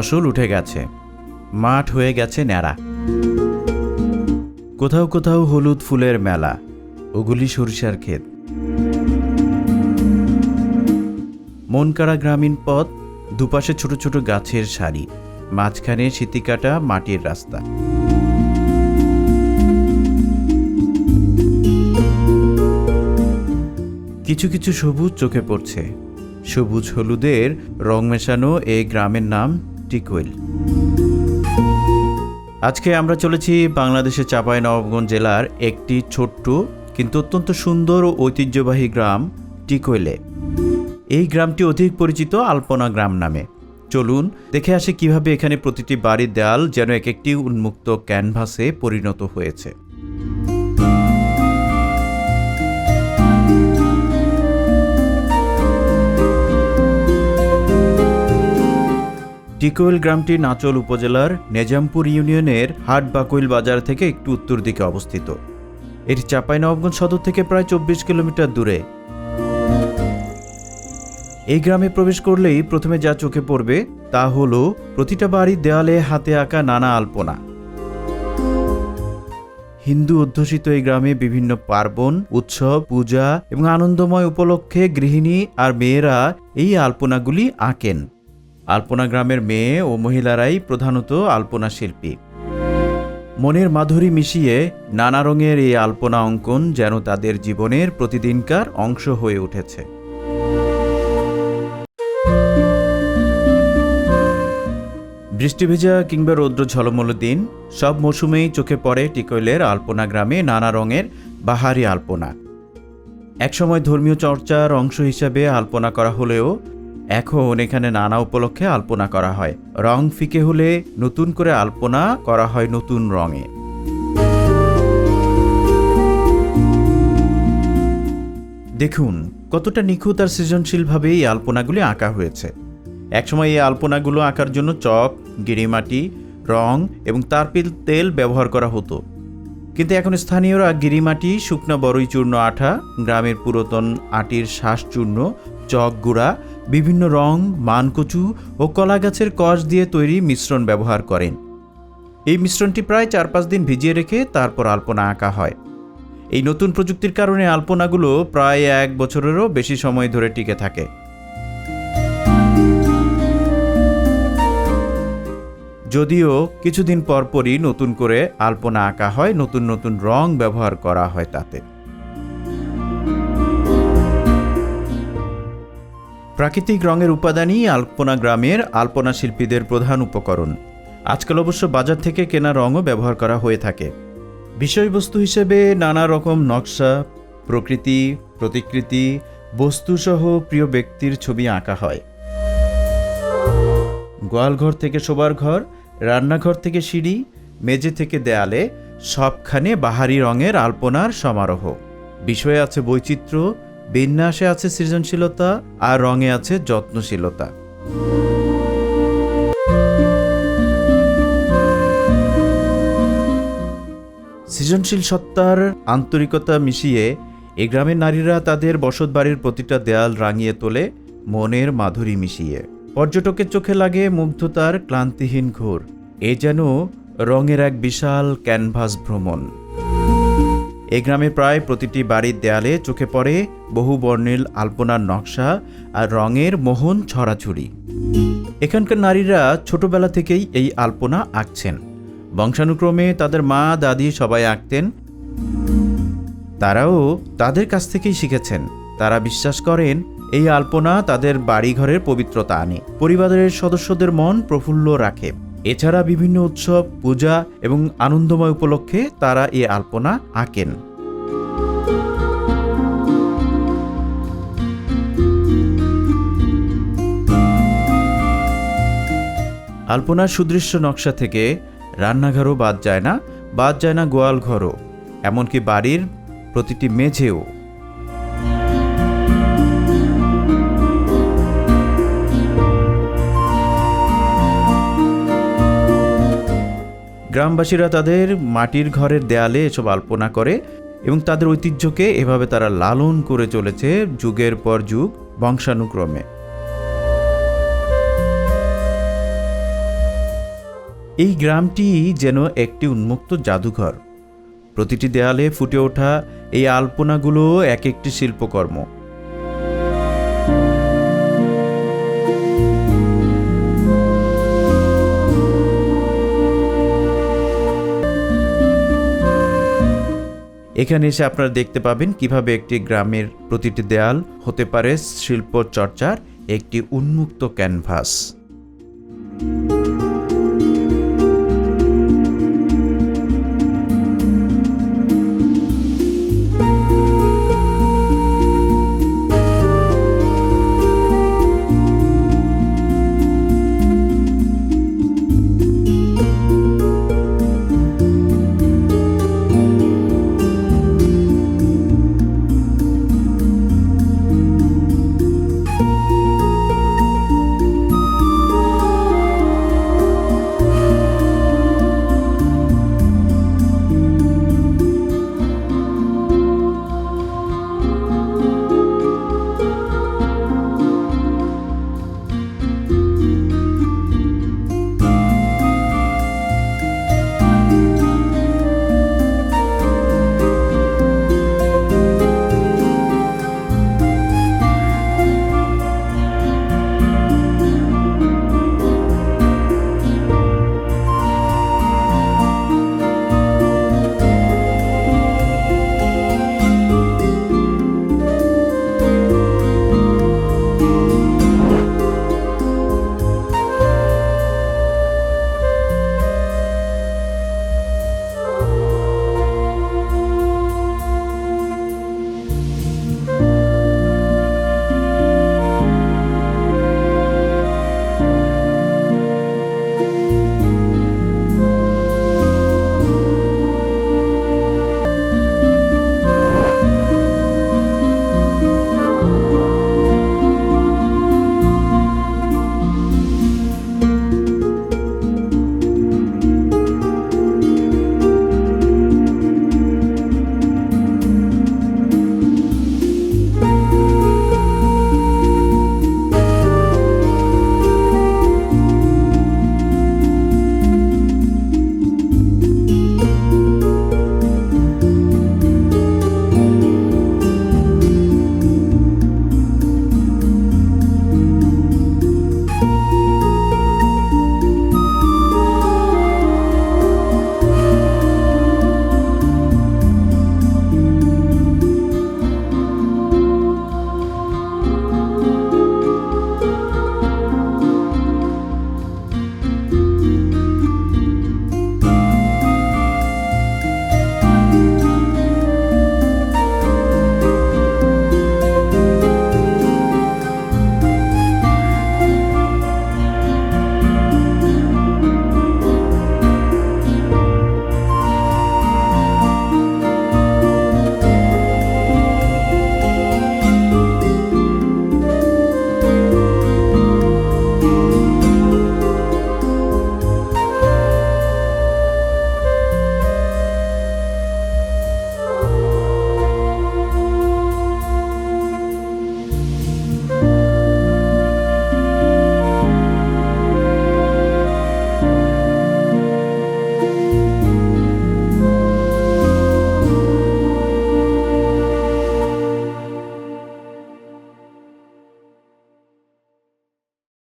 ফসল উঠে গেছে। মাঠ হয়ে গেছে ন্যাড়া। কোথাও কোথাও হলুদ ফুলের মেলা, ওগুলি সরিষার ক্ষেত। মনকাড়া গ্রামীণ পথ, দুপাশে ছোট ছোট গাছের সারি, মাঝখানে সিতিকাটা মাটির রাস্তা। কিছু কিছু সবুজ চোখে পড়ছে। সবুজ হলুদের রং মেশানো এই গ্রামের নাম টিকোয়েল আজকে আমরা চলেছি বাংলাদেশের চাঁপাই নবাবগঞ্জ জেলার একটি ছোট্ট কিন্তু অত্যন্ত সুন্দর ও ঐতিহ্যবাহী গ্রাম টিকোয়েলে এই গ্রামটি অধিক পরিচিত আলপনা গ্রাম নামে। চলুন দেখে আসি কীভাবে এখানে প্রতিটি বাড়ির দেয়াল যেন এক একটি উন্মুক্ত ক্যানভাসে পরিণত হয়েছে। টিকোয়েল গ্রামটি নাচল উপজেলার নেজামপুর ইউনিয়নের হাটবাকুইল বাজার থেকে একটু উত্তর দিকে অবস্থিত। এটি চাঁপাইনবাবগঞ্জ সদর থেকে প্রায় চব্বিশ কিলোমিটার দূরে। এই গ্রামে প্রবেশ করলেই প্রথমে যা চোখে পড়বে তা হলো প্রতিটা বাড়ির দেয়ালে হাতে আঁকা নানা আলপনা। হিন্দু অধ্যুষিত এই গ্রামে বিভিন্ন পার্বণ, উৎসব, পূজা এবং আনন্দময় উপলক্ষে গৃহিণী আর মেয়েরা এই আলপনাগুলি আঁকেন। আলপনা গ্রামের মেয়ে ও মহিলারাই প্রধানত আলপনা শিল্পী। মনের মাধুরী মিশিয়ে নানা রঙের এই আলপনা অঙ্কন যেন তাদের জীবনের প্রতিদিনকার অংশ হয়ে উঠেছে। বৃষ্টি ভেজা কিংবা রৌদ্র ঝলমল দিন, সব মৌসুমেই চোখে পড়ে টিকৈলের আলপনা গ্রামে নানা রঙের বাহারি আলপনা। একসময় ধর্মীয় চর্চার অংশ হিসাবে আলপনা করা হলেও এখন এখানে নানা উপলক্ষে আলপনা করা হয়। রং ফিকে হলে নতুন করে আলপনা করা হয় নতুন রঙে। দেখুন, কতটা নিখুঁত আর সৃজনশীলভাবে এই আলপনাগুলি আঁকা হয়েছে। একসময় এই আলপনাগুলো আঁকার জন্য চক গিরিমাটি, রং এবং তারপিল তেল ব্যবহার করা হতো। কিন্তু এখন স্থানীয়রা গিরিমাটি, শুকনো বড়ই চূর্ণ আঠা, গ্রামের পুরাতন আটির শ্বাস চূর্ণ চক গুঁড়া বিভিন্ন রং, মানকচু ও কলা গাছের কষ দিয়ে তৈরি মিশ্রণ ব্যবহার করেন। এই মিশ্রণটি প্রায় চার পাঁচ দিন ভিজিয়ে রেখে তারপর আলপনা আঁকা হয়। এই নতুন প্রযুক্তির কারণে আলপনাগুলো প্রায় এক বছরেরও বেশি সময় ধরে টিকে থাকে। যদিও কিছুদিন পরপরই নতুন করে আলপনা আঁকা হয়, নতুন নতুন রং ব্যবহার করা হয় তাতে। প্রাকৃতিক রঙের উপাদানই আলপনা গ্রামের আলপনা শিল্পীদের প্রধান উপকরণ। আজকাল অবশ্য বাজার থেকে কেনা রঙও ব্যবহার করা হয়ে থাকে। বিষয়বস্তু হিসেবে নানা রকম নকশা, প্রকৃতি, প্রতিকৃতি, বস্তুসহ প্রিয় ব্যক্তির ছবি আঁকা হয়। গোয়ালঘর থেকে শোবার ঘর, রান্নাঘর থেকে সিঁড়ি, মেঝে থেকে দেয়ালে সবখানে বাহারি রঙের আলপনার সমারোহ। বিষয়ে আছে বৈচিত্র্য বিন্যাসে আছে সৃজনশীলতা আর রঙে আছে যত্নশীলতা। সৃজনশীল সত্তার আন্তরিকতা মিশিয়ে এ গ্রামের নারীরা তাদের বসতবাড়ির প্রতিটা দেয়াল রাঙিয়ে তোলে, মনের মাধুরী মিশিয়ে। পর্যটকের চোখে লাগে মুগ্ধতার ক্লান্তিহীন ঘোর। এ যেন রঙের এক বিশাল ক্যানভাস ভ্রমণ। এ গ্রামে প্রায় প্রতিটি বাড়ির দেয়ালে চোখে পড়ে বহু বর্ণিল আলপনার নকশা আর রঙের মোহন ছড়াছড়ি। এখানকার নারীরা ছোটবেলা থেকেই এই আলপনা আঁকছেন। বংশানুক্রমে তাদের মা, দাদি সবাই আঁকতেন। তারাও তাদের কাছ থেকেই শিখেছেন। তারা বিশ্বাস করেন, এই আলপনা তাদের বাড়িঘরের পবিত্রতা আনে। পরিবারের সদস্যদের মন প্রফুল্ল রাখে। এছাড়া বিভিন্ন উৎসব, পূজা এবং আনন্দময় উপলক্ষে তারা এই আলপনা আঁকেন। আলপনার সুদৃশ্য নকশা থেকে রান্নাঘরও বাদ যায় না, বাদ যায় না গোয়াল ঘরও এমনকি বাড়ির প্রতিটি মেঝেও। গ্রামবাসীরা তাদের মাটির ঘরের দেয়ালে এসব আলপনা করে এবং তাদের ঐতিহ্যকে এভাবে তারা লালন করে চলেছে যুগের পর যুগ, বংশানুক্রমে। এই গ্রামটি যেন একটি উন্মুক্ত জাদুঘর। প্রতিটি দেয়ালে ফুটে ওঠা এই আলপনাগুলো এক একটি শিল্পকর্ম। এখানে এসে আপনারা দেখতে পাবেন কীভাবে একটি গ্রামের প্রতিটি দেয়াল হতে পারে শিল্প চর্চার একটি উন্মুক্ত ক্যানভাস।